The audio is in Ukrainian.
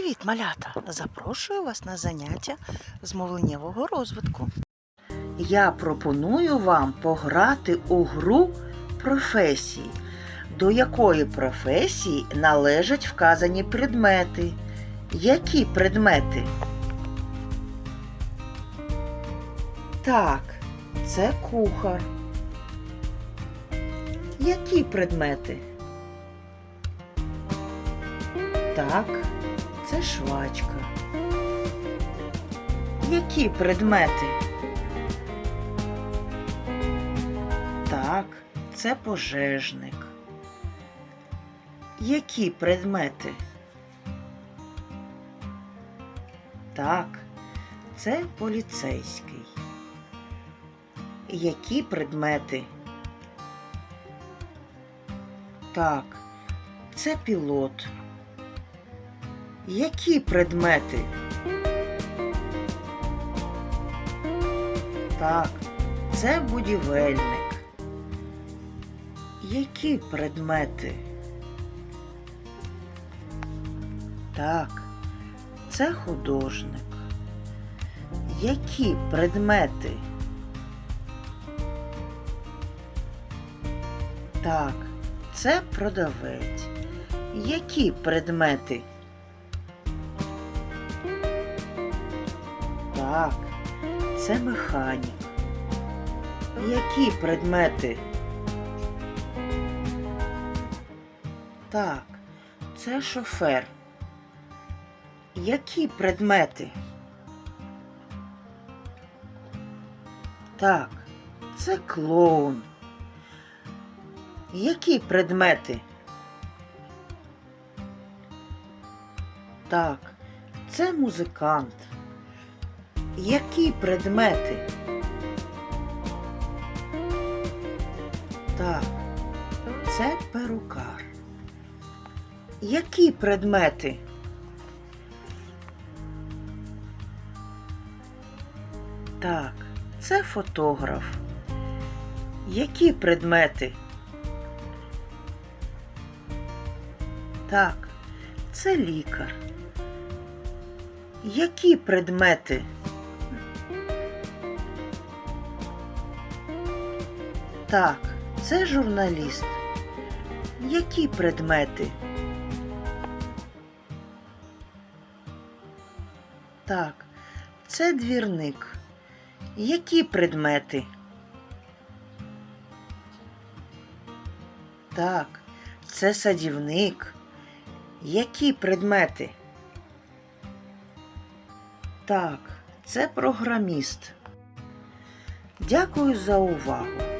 Привіт, малята! Запрошую вас на заняття з мовленнєвого розвитку. Я пропоную вам пограти у гру професії, до якої професії належать вказані предмети. Які предмети? Так, це кухар. Які предмети? Так, це швачка. Які предмети? Так, це пожежник. Які предмети? Так, це поліцейський. Які предмети? Так, це пілот. Які предмети? Так, це будівельник. Які предмети? Так, це художник. Які предмети? Так, це продавець. Які предмети? Так, це механік. Які предмети? Так, це шофер. Які предмети? Так, це клоун. Які предмети? Так, це музикант. Які предмети? Так, це перукар. Які предмети? Так, це фотограф. Які предмети? Так, це лікар. Які предмети? Так, це журналіст. Які предмети? Так, це двірник. Які предмети? Так, це садівник. Які предмети? Так, це програміст. Дякую за увагу.